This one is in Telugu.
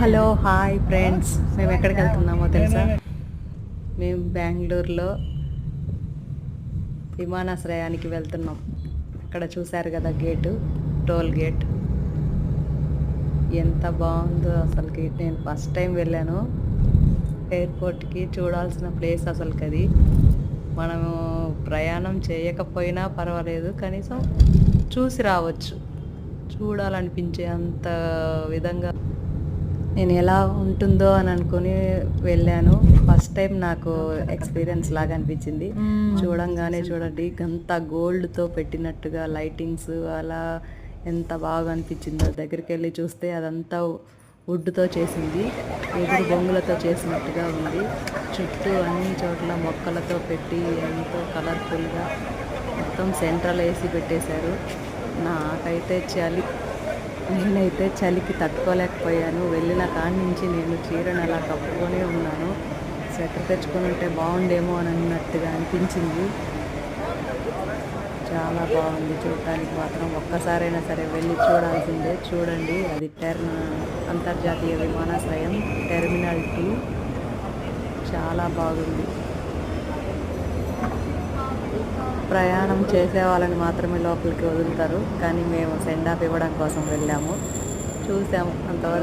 Hello hi friends. మేము ఎక్కడికి వెళ్తున్నామో తెలుసా? మేము బెంగళూరులో విమానాశ్రయానికి వెళ్తున్నాం. అక్కడ చూశారు కదా గేటు టోల్ గేట్. ఎంత బాగుందో అసలుకి నేను ఫస్ట్ టైం వెళ్ళాను. ఎయిర్పోర్ట్కి చూడాల్సిన ప్లేస్ అసలుకి అది. మనము ప్రయాణం చేయకపోయినా పర్వాలేదు కనీసం చూసి రావచ్చు. చూడాలనిపించే అంత విధంగా నేను ఎలా ఉంటుందో అని అనుకుని వెళ్ళాను. ఫస్ట్ టైం నాకు ఎక్స్పీరియన్స్ లాగా అనిపించింది. చూడంగానే చూడండి అంత గోల్డ్తో పెట్టినట్టుగా లైటింగ్స్ అలా ఎంత బాగా అనిపించిందో. దగ్గరికి వెళ్ళి చూస్తే అదంతా వుడ్తో చేసింది. ఎదురు బొంగులతో చేసినట్టుగా ఉంది. చుట్టూ అన్ని చోట్ల మొక్కలతో పెట్టి ఎంతో కలర్ఫుల్గా మొత్తం సెంట్రల్ వేసి పెట్టేశారు. నాకైతే చలి నేనైతే చలికి తట్టుకోలేకపోయాను. వెళ్ళిన కాడి నుంచి నేను చీరను అలా కప్పుకొనే ఉన్నాను. స్వెటర్ తెచ్చుకొని ఉంటే బాగుండేమో అని అన్నట్టుగా అనిపించింది. చాలా బాగుంది. చూడటానికి మాత్రం ఒక్కసారైనా సరే వెళ్ళి చూడాల్సిందే. చూడండి అది టెర్మ్ అంతర్జాతీయ విమానాశ్రయం టెర్మినల్ టూ. చాలా బాగుంది. ప్రయాణం చేసే వాళ్ళని మాత్రమే లోపలికి వదులుతారు. కానీ మేము సెండ్ ఆఫ్ ఇవ్వడం కోసం వెళ్ళాము. చూసాము అంతవరకు